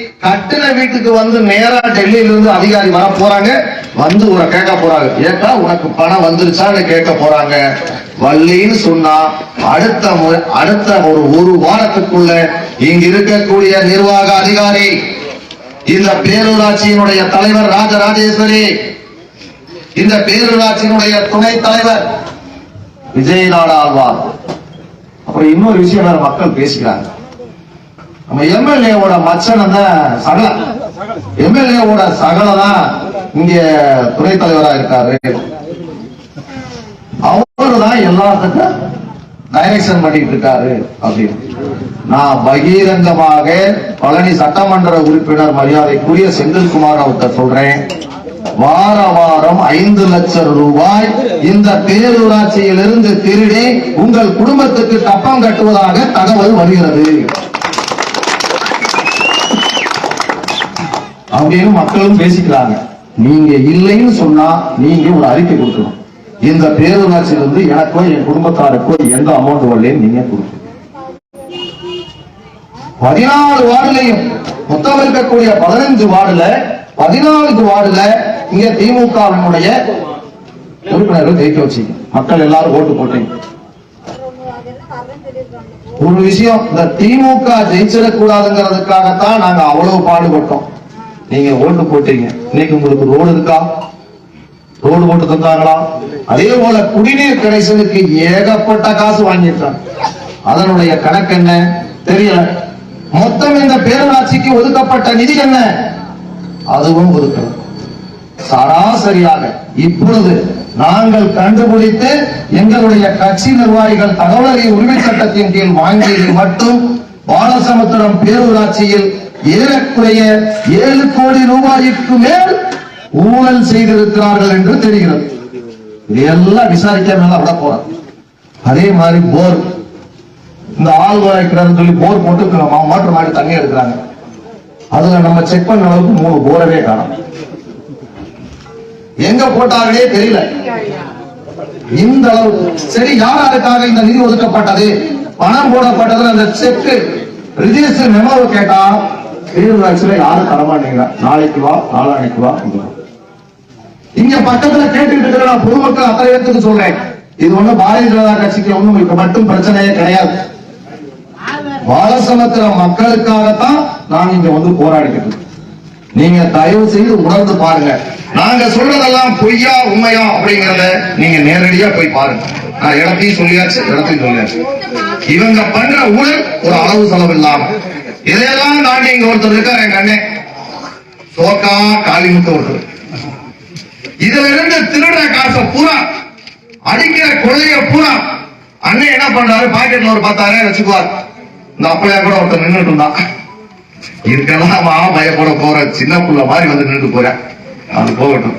கட்டின வீட்டுக்கு வந்து நேரா டெல்லியில இருந்து அதிகாரி வர போறாங்க. வந்து உன கேட்க போறாங்க. ஏட்டா உனக்கு பணம் வந்துருச்சான்னு கேட்க போறாங்க. வள்ளின்னு சொன்னா அடுத்த அடுத்த ஒரு ஒரு வாரத்துக்குள்ள இங்க இருக்கக்கூடிய நிர்வாக அதிகாரி இந்த பேரூராட்சியினுடைய தலைவர் ராஜராஜேஸ்வரி இந்த பேரூராட்சியினுடைய துணைத் தலைவர் விஜயநாட ஆழ்வார். அப்புறம் இன்னொரு விஷயம் வேற மக்கள் பேசுகிறாங்க நம்ம எம்எல்ஏவோட மச்சனம் தான் சகல. எம்எல்ஏவோட சகல தான் இங்க துணை தலைவரா இருக்காரு. அவரு தான் எல்லாத்துக்கும் டைரக்ஷன் பண்ணிட்டு இருக்காரு அப்படின்னு. நான் பகிரங்கமாக பழனி சட்டமன்ற உறுப்பினர் மரியாதைக்குரிய செந்தில்குமார் அவர்கிட்ட சொல்றேன். வார வாரம் ஐந்து லட்சம் ரூபாய் இந்த பேரூராட்சியிலிருந்து திருடி உங்கள் குடும்பத்துக்கு கப்பம் கட்டுவதாக தகவல் வருகிறது. அங்கேயும் மக்களும் பேசிக்கிறாங்க. நீங்க இல்லைன்னு சொன்னா நீங்க ஒரு அறிக்கை கொடுக்கணும். இந்த பேரூராட்சியிலிருந்து எனக்கோ என் குடும்பத்தாருக்கோ எந்த அமௌண்ட் வரலையும் நீங்க கொடுக்கணும். பதினாலு வார்டுலையும் மொத்தம் இருக்கக்கூடிய பதினஞ்சு வார்டுல பதினான்கு வார்டுல இங்க திமுகவினுடைய உறுப்பினர்கள் ஜெயிக்க வச்சீங்க. மக்கள் எல்லாரும் ஓட்டு போட்டீங்க. ஒரு விஷயம் இந்த திமுக ஜெயிச்சிடக்கூடாதுங்கிறதுக்காகத்தான் நாங்க அவ்வளவு பாடுபட்டோம். நீங்க ஓட்டு போட்டீங்க. இன்னைக்கு உங்களுக்கு ரோடு இருக்கா? ரோடு போட்டு தந்தாங்களா அதே போல குடிநீர் கனெக்ஷனுக்கு ஏகப்பட்ட காசு வாங்கியிருக்காங்க. அதனுடைய கணக்கு என்ன? தெரியல. மொத்தம் இந்த பேரூராட்சிக்கு ஒதுக்கப்பட்ட நிதி என்ன? அதுவும் ஒதுக்கல சராசரியாக இப்பொழுது நாங்கள் கண்டுபிடித்து எங்களுடைய கட்சி நிர்வாகிகள் தகவல் உரிமை சட்டத்தின் கீழ் வாங்கியது மட்டும் பாலசமுத்திரம் பேரூராட்சியில் ஏறக்குறைய ஏழு கோடி ரூபாய்க்கு மேல் ஊழல் செய்திருக்கிறார்கள் என்று தெரிகிறது. இதெல்லாம் விசாரிக்க மேல விட போறோம். அதே மாதிரி போர். இந்த ஆள் வாய்க்கிறாருன்னு சொல்லி போர் போட்டு நம்ம மாற்று மாடி தண்ணி எடுக்கிறாங்க. அதுல நம்ம செக் பண்ண அளவுக்கு மூணு போரவே காணும். எங்க போட்டார்களே தெரியல. இந்த அளவு சரி யாராருக்காக இந்த நிதி ஒதுக்கப்பட்டது? பணம் போடப்பட்டது அந்த செக் ரிஜிஸ்டர் மெமோ கேட்டா பேரூராட்சியில யாரும் தரமாட்டீங்க நாளைக்கு வா நாளானைக்கு வா. இங்க பக்கத்துல கேட்டுக்கிட்டு இருக்கிற நான் பொதுமக்கள் அத்தனை பேருக்கு சொல்றேன். இது ஒண்ணு பாரதிய ஜனதா கட்சிக்கு ஒண்ணும் இப்ப மட்டும் பிரச்சனையே கிடையாது. பாலசமுத்திரம் மக்களுக்காகத்தான் நாங்க இங்க வந்து போராடிக்கிட்டு நீங்க தயவு செய்து உணர்ந்து பாருங்க. நாங்க சொல்றதெல்லாம் பொய்யா உண்மையா அப்படிங்கறத நீங்க நேரடியா போய் பாருங்க. நான் இடத்தையும் சொல்லியாச்சு இடத்தையும் சொல்லியாச்சு. இவங்க பண்ற ஊழல் ஒரு அளவு செலவு இல்லாம. இதையெல்லாம் தாண்டி இங்க ஒருத்தர் இருக்காரு எங்க அண்ணன் சோக்கா காளிமுத்து ஒருத்தர். இதுல இருந்து திருடுற காசை பூரா அடிக்கிற கொள்ளைய பூரா அண்ணன் என்ன பண்றாரு? பாக்கெட்ல ஒரு பத்தாயிரம் வச்சுக்குவார். இந்த அப்பையா கூட ஒருத்தர் நின்றுட்டு இருந்தான். இருக்கலாம் பயப்பட போற சின்ன புள்ள மாதிரி வந்து நின்று போறேன் அது போகட்டும்.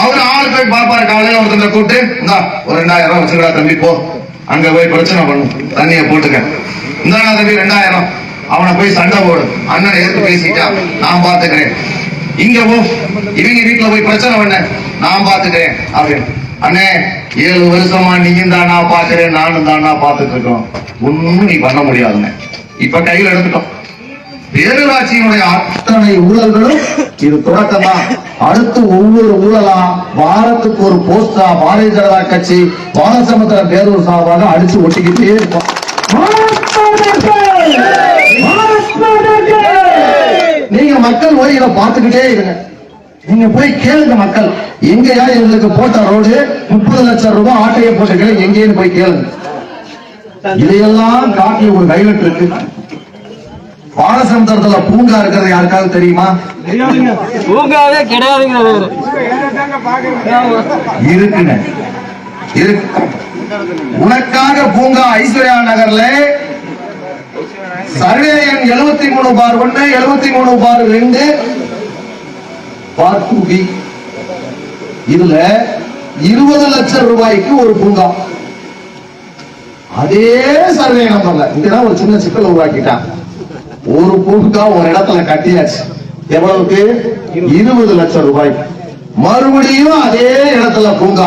அவரு ஆள் போய் பார்ப்பாரு காலையில ஒருத்தங்க கூப்பிட்டு இந்தா ஒரு ரெண்டாயிரம் ரூபாய் வச்சுக்கடா தம்பி போ. அங்க போய் பிரச்சனை பண்ணும். தண்ணிய போட்டுக்க. இந்தா தம்பி ரெண்டாயிரம். அவனை போய் சண்டை போடு. அண்ணனை எதிர்த்து பேசிட்டா நான் பாத்துக்கிறேன் இங்க போ. இவங்க வீட்டுல போய் பிரச்சனை பண்ண. நான் பாத்துக்கிறேன் அப்படின்னு. அண்ணே ஏழு வருஷமா நீயும் தானா பாக்குறேன் நானும் தானா பாத்துட்டு இருக்கோம். ஒண்ணும் நீ பண்ண முடியாதுண்ணே. இப்ப கையில எடுத்துட்டோம். பேரூராட்சியினுடைய அத்தனை ஊழல்களும் இது தொடக்கமா? அடுத்து ஒவ்வொரு ஊழலா? வாரத்துக்கு ஒரு போஸ்டா பாரதிய ஜனதா கட்சி பாலசமுத்திர பேரூர் சார்பாக அடிச்சு ஒட்டிக்கிட்டே இருக்கும். நீங்க மக்கள் போய் இதை பார்த்துக்கிட்டே இருங்க. நீங்க போய் கேளுங்க மக்கள். எங்கயா எங்களுக்கு போட்ட ரோடு முப்பது லட்சம் ரூபாய் ஆட்டையை போட்டுக்கிறேன் எங்கேன்னு போய் கேளுங்க. இதையெல்லாம் காட்டி ஒரு கைலட் இருக்கு. பாலசமுத்திரத்துல பூங்கா இருக்கிறது யாருக்காவது தெரியுமா? பூங்காவே இருக்குங்க. இருக்கு. உனக்காக பூங்கா ஐஸ்வர்யா நகர்ல சர்வே எண் எழுபத்தி மூணு பார் ஒண்ணு எழுபத்தி மூணு பார் ரெண்டு. பார் டூ பி இதுல இருபது லட்சம் ரூபாய்க்கு ஒரு பூங்கா. அதே சர்வே நம்பர்ல. இங்கதான் ஒரு சின்ன சிக்கல் உருவாக்கிட்டான். ஒரு பூங்கா ஒரு இடத்துல கட்டியாச்சு. எவ்வளவுக்கு? இருபது லட்சம் ரூபாய். மறுபடியும் அதே இடத்துல பூங்கா.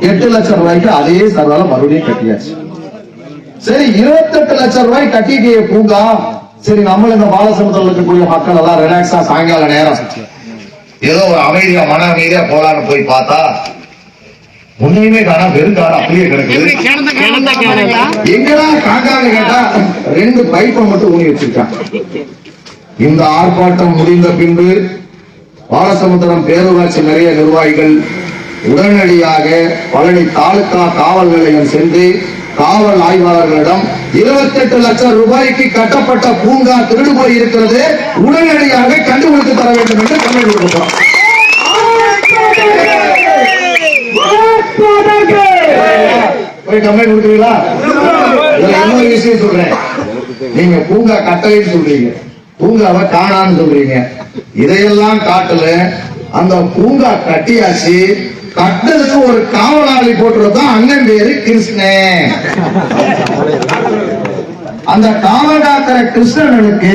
எட்டு லட்சம் ரூபாய்க்கு அதே சர்வால மறுபடியும் கட்டியாச்சு. சரி இருபத்தெட்டு லட்சம் ரூபாய் கட்டிட்டே பூங்கா. சரி நம்மள இந்த பாலசமுத்திரம் இருக்கக்கூடிய மக்கள் எல்லாம் ரிலாக்ஸா சாயங்கால நேரம். ஏதோ ஒரு அமைதியா மன அமைதியா போலான்னு போய் பார்த்தா ஒண்ணுமே காணா வெறும் காரம் அப்படியே கிடக்குது. கிடந்த கேடா எங்கடா காக்கான்னு கேட்டா ரெண்டு பைப்பை மட்டும் ஊனி வச்சிருக்கான். இந்த ஆர்ப்பாட்டம் முடிந்த பின்பு பாலசமுத்திரம் பேரூராட்சி நிறைய நிர்வாகிகள் உடனடியாக பழனி தாலுகா காவல் நிலையம் சென்று காவல் ஆய்வாளர்களிடம் 28 லட்சம் ரூபாய்க்கு கட்டப்பட்ட பூங்கா திருடு போய் இருக்கிறது உடனடியாக கண்டுபிடித்து தர வேண்டும் என்று கம்ப்ளைண்ட் கொடுக்கிறோம் போய் கம்ப்ளைண்ட் கொடுக்குறீங்களா இன்னொரு விஷயம் சொல்றேன். நீங்க பூங்கா கட்டளைன்னு சொல்றீங்க. பூங்காவை காணான்னு சொல்றீங்க. இதையெல்லாம் காட்டல. அந்த பூங்கா கட்டியாச்சு. கட்டதுக்கு ஒரு காவலாளி போட்டுறதுதான் அண்ணன் பேரு கிருஷ்ணன் அந்த காவல் காக்கிற கிருஷ்ணனுக்கு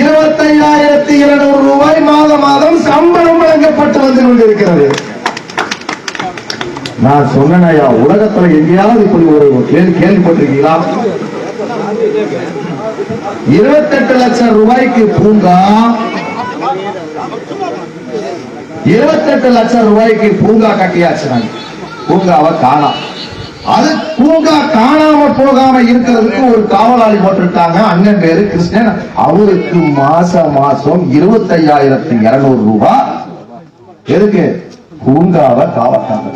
இருபத்தையாயிரத்தி இருநூறு ரூபாய் மாதம் மாதம் சம்பளம் வழங்கப்பட்டு வந்து கொண்டிருக்கிறது. நான் சொன்னேன் உலகத்துல எங்கேயாவது இப்படி ஒரு கேள்வி கேள்விப்பட்டிருக்கீங்களா? இருபத்தெட்டு லட்சம் ரூபாய்க்கு பூங்கா இருபத்தெட்டு லட்சம் ரூபாய்க்கு பூங்கா கட்டியாச்சு நாங்க பூங்காவை காணாம் அது பூங்கா காணாம போகாம இருக்கிறதுக்கு ஒரு காவலாளி போட்டிருக்காங்க அண்ணன் பேரு கிருஷ்ணன். அவருக்கு மாசம் மாசம் இருபத்தையாயிரத்தி இருநூறு ரூபாய் எதுக்கு பூங்காவை காவட்டாங்க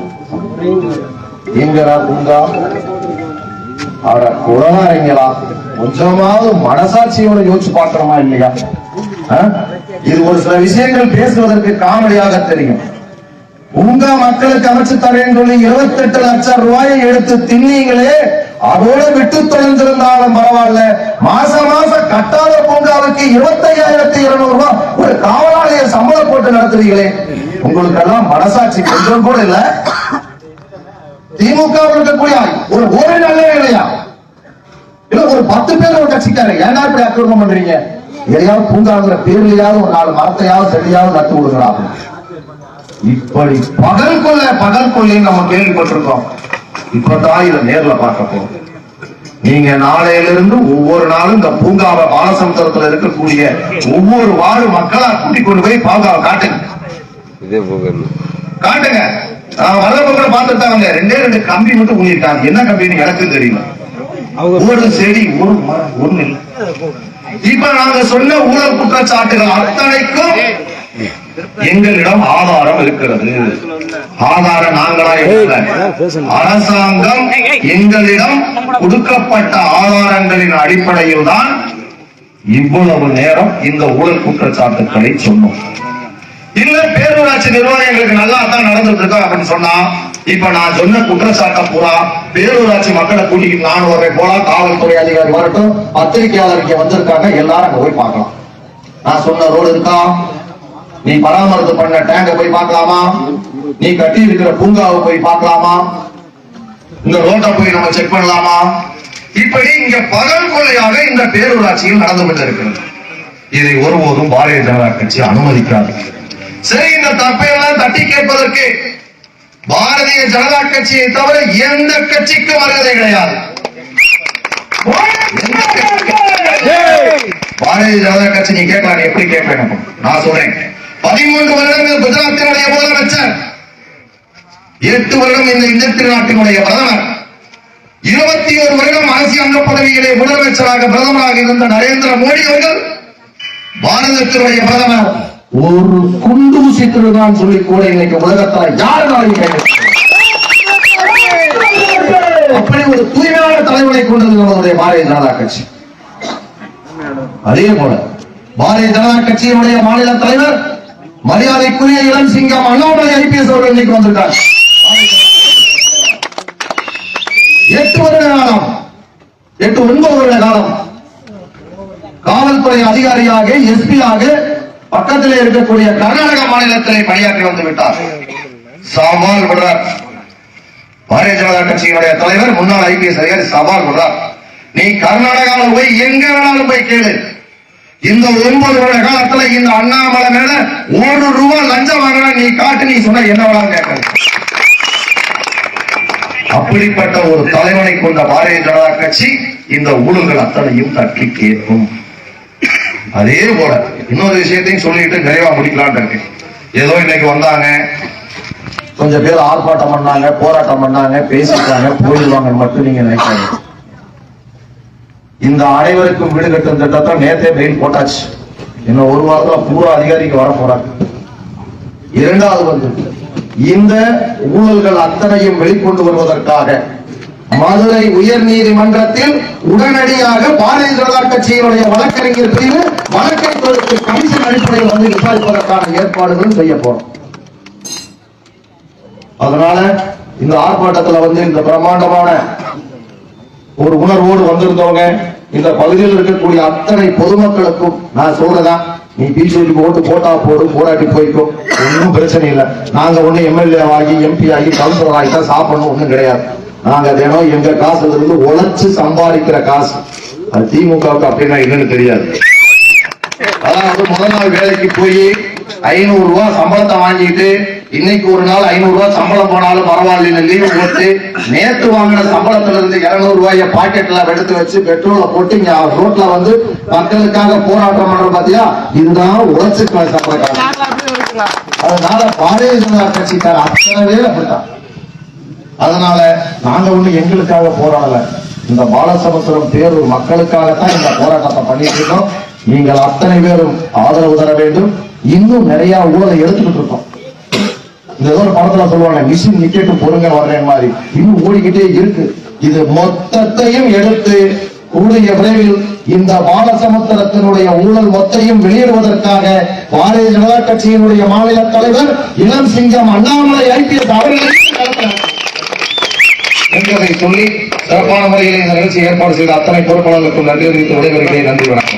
கொஞ்சமாவது மனசாட்சியோட யோசிச்சு பாக்குறோமா இல்லையா? இது ஒரு சில விஷயங்கள் பேசுவதற்கு காமெடியாக தெரியும். உங்க மக்களுக்கு அமைச்சு தரேன் சொல்லி 28 லட்சம் ரூபாயை எடுத்து தின்னீங்களே அதோட விட்டு தொலைஞ்சிருந்தாலும் பரவாயில்ல. மாசம் மாசம் கட்டாத பூங்காவுக்கு இருபத்தையாயிரத்தி இருநூறு ரூபாய் ஒரு காவலாளிய சம்பளம் போட்டு நடத்துறீங்களே. உங்களுக்கு எல்லாம் மனசாட்சி கொஞ்சம் கூட இல்ல. திமுக இருக்கக்கூடிய ஒரு ஒரு நல்ல இல்லையா இல்ல ஒரு பத்து பேர் ஒரு கட்சிக்காரங்க. ஏன்னா இப்படி அக்கிரமம் பண்றீங்க? எதையாவது பூங்காங்கிற பேர்லயாவது ஒரு நாலு மரத்தையாவது செடியாவது நட்டு விடுங்களா இப்படி பகல் கொள்ள பகல் கொள்ளைன்னு நம்ம கேள்விப்பட்டிருக்கோம். இப்பதான் இதை நேர்ல பார்க்க போறோம் நீங்க நாளையிலிருந்து ஒவ்வொரு நாளும் இந்த பூங்காவை பாலசமுத்திரத்துல இருக்கக்கூடிய ஒவ்வொரு வார்டு மக்களா கூட்டிக் கொண்டு போய் பூங்காவை காட்டுங்க. காட்டுங்க. நான் வர்ற பக்கம் பார்த்துட்டு வந்தேன். ரெண்டே ரெண்டு கம்பி மட்டும் ஊனிருக்காங்க என்ன கம்பின்னு எனக்கு தெரியல ஒரு செடி ஒரு ஒண்ணு. இப்ப நாங்க சொன்ன ஊழல் குற்றச்சாட்டுகள் அத்தனைக்கும் எங்களிடம் ஆதாரம் இருக்கிறது. ஆதாரம் நாங்களா அரசாங்கம் எங்களிடம் கொடுக்கப்பட்ட ஆதாரங்களின் அடிப்படையில் தான் இவ்வளவு நேரம் இந்த ஊழல் குற்றச்சாட்டுக்களை சொன்னோம். இல்ல பேரூராட்சி நிர்வாகங்களுக்கு நல்லா தான் நடந்துட்டு இருக்கா அப்படின்னு சொன்னா இப்ப நான் சொன்ன குற்றச்சாட்டை பூரா பேரூராட்சி மக்களை கூட்டிக்கிட்டு நான் வரேன் போலாம். காவல்துறை அதிகாரி வரட்டும். பத்திரிகையாளர் இங்க வந்திருக்காங்க. எல்லாரும் அங்க போய் பார்க்கலாம். நான் சொன்ன ரோடு இருக்கா? நீ பராமரிப்பு பண்ண டேங்க போய் பார்க்கலாமா? நீ கட்டி இருக்கிற பூங்காவை போய் பார்க்கலாமா? இந்த ரோட்டை போய் நம்ம செக் பண்ணலாமா? இப்படி இங்க பகல் கொலையாக இந்த பேரூராட்சியில் நடந்து கொண்டிருக்கிறது. இதை ஒருபோதும் பாரதிய ஜனதா கட்சி அனுமதிக்காது. சரி இந்த தப்பையெல்லாம் தட்டி கேட்பதற்கு பாரதிய ஜனதா கட்சியை தவிர எந்த கட்சிக்கும் அருகதை கிடையாது. பாரதிய ஜனதா கட்சி நீ கேட்கலாம் எப்படி கேட்பேன் நான் சொல்றேன். பதிமூன்று வருடங்கள் குஜராத்தினுடைய முதலமைச்சர் எட்டு வருடம் இந்த இந்திய நாட்டினுடைய பிரதமர் இருபத்தி ஒரு வருடம் அரசியல் அங்க பதவியிலே முதலமைச்சராக பிரதமராக இருந்த நரேந்திர மோடி அவர்கள் பாரதத்தினுடைய பிரதமர். ஒரு குண்டூசி திருதான் சொல்லி கூட இன்னைக்கு உலகத்துல யாருனாலையும் அப்படி ஒரு தூய்மையான தலைவனை கொண்டது நம்மளுடைய பாரதிய ஜனதா கட்சி. அதே போல பாரதிய ஜனதா கட்சியினுடைய மாநில தலைவர் மரியாதைக்குரிய இளம் சிங்கம் அண்ணாமலை ஐபிஎஸ் அவர்கள் இன்னைக்கு வந்திருக்கார். எட்டு வருட காலம் எட்டு ஒன்பது வருட காலம். காவல்துறை அதிகாரியாக எஸ்பியாக பக்கத்தில் இருக்கக்கூடிய கர்நாடக மாநிலத்திலே பணியாற்றி வந்து விட்டார். சவால் விடுறார். பாரதிய ஜனதா கட்சியினுடைய தலைவர் முன்னாள் ஐபிஎஸ் அதிகாரி சவால் விடுறார். நீ கர்நாடகாவில் போய் எங்க வேணாலும் போய் கேளு. இந்த ஒன்பது வருட காலத்துல இந்த அண்ணாமலை மேல ஒரு ரூபாய் லஞ்சம் வாங்கினா நீ காட்டு நீ சொன்ன என்ன வேணாலும் கேட்கணும் அப்படிப்பட்ட ஒரு தலைவனை கொண்ட பாரதிய ஜனதா கட்சி இந்த ஊழல்கள் அத்தனையும் தட்டி கேட்கும். அதே போல இன்னொரு விஷயத்தையும் சொல்லிட்டு நிறைவா முடிக்கலாம்னு இருக்கேன். ஏதோ இன்னைக்கு வந்தாங்க. கொஞ்சம் பேர் ஆர்ப்பாட்டம் பண்ணாங்க போராட்டம் பண்ணாங்க பேசிட்டாங்க போயிடுவாங்க மட்டும் நீங்க நினைக்காங்க இந்த அனைவருக்கும் வீடு கட்டும் திட்டத்தை நேத்தே மெயில் போட்டாச்சு. இன்னும் ஒரு வாரத்துல பூரா அதிகாரிக்கு வர போறாங்க. இரண்டாவது வந்து இந்த ஊழல்கள் அத்தனையும் வெளிக்கொண்டு வருவதற்காக மதுரை உயர் நீதிமன்றத்தில் உடனடியாக பாரதிய ஜனதா கட்சியினுடைய வழக்கறிஞர் பிரிவு வழக்கை கமிஷன் அடிப்படையில் வந்து விசாரிப்பதற்கான ஏற்பாடுகளும் செய்ய போறோம். அதனால இந்த ஆர்ப்பாட்டத்துல வந்து இந்த பிரம்மாண்டமான ஒரு உணர்வோடு வந்திருந்தவங்க இந்த பகுதியில் இருக்கக்கூடிய அத்தனை பொதுமக்களுக்கும் நான் சொல்றதா நீ பிஜேபி ஓட்டு போட்டா போடு போராட்டி போய்க்கும் ஒன்றும் பிரச்சனை இல்லை. நாங்க ஒண்ணு எம்எல்ஏ ஆகி எம்பி ஆகி கவுன்சிலர் ஆகி தான் சாப்பிடணும் ஒன்றும் கிடையாது. நாங்க தினம் எங்க காசுல இருந்து உழைச்சு சம்பாதிக்கிற காசு. அது திமுகவுக்கு அப்படின்னா என்னன்னு தெரியாது. அதாவது முதல் நாள் வேலைக்கு போய் ஐநூறு ரூபாய் சம்பளத்தை வாங்கிட்டு இன்னைக்கு ஒரு நாள் ஐநூறு ரூபாய் சம்பளம் போனாலும் பரவாயில்ல லீவு போட்டு நேத்து வாங்கின சம்பளத்துல இருந்து இருநூறு ரூபாய பாக்கெட்ல எடுத்து வச்சு பெட்ரோலை போட்டு இங்க ரோட்ல வந்து மக்களுக்காக போராட்டம் பண்றோம் பாத்தியா? இதுதான் உழைச்சு சம்பளக்காரன். அதனால பாரதிய ஜனதா கட்சிக்கார அத்தனை பேர் அப்படித்தான் அதனால நாங்க ஒண்ணு எங்களுக்காக போராடல. இந்த பாலசமுத்திரம் தேர்வு மக்களுக்காகத்தான் இந்த போராட்டத்தை பண்ணிட்டு இருக்கோம். நீங்கள் அத்தனை பேரும் ஆதரவு தர வேண்டும். இன்னும் நிறைய ஊழலை எடுத்துக்கிட்டு இருக்கோம். இந்த ஏதோ ஒரு படத்துல சொல்லுவாங்க மிஷின் நிக்கெட்டு பொறுங்க வர்றேன் மாதிரி. இன்னும் ஓடிக்கிட்டே இருக்கு. இது மொத்தத்தையும் எடுத்து கூடிய விரைவில் இந்த பாலசமுத்திரத்தினுடைய ஊழல் மொத்தையும் வெளியிடுவதற்காக பாரதிய ஜனதா கட்சியினுடைய மாநில தலைவர் இளம் சிங்கம் அண்ணாமலை ஐபிஎஸ் அவர்களை என்பதை சொல்லி சிறப்பான முறையில் இந்த நிகழ்ச்சியை ஏற்பாடு செய்த அத்தனை பொறுப்பாளர்களுக்கும் நன்றி அறிவித்து விடைபெறுகிறேன் நன்றி வணக்கம்.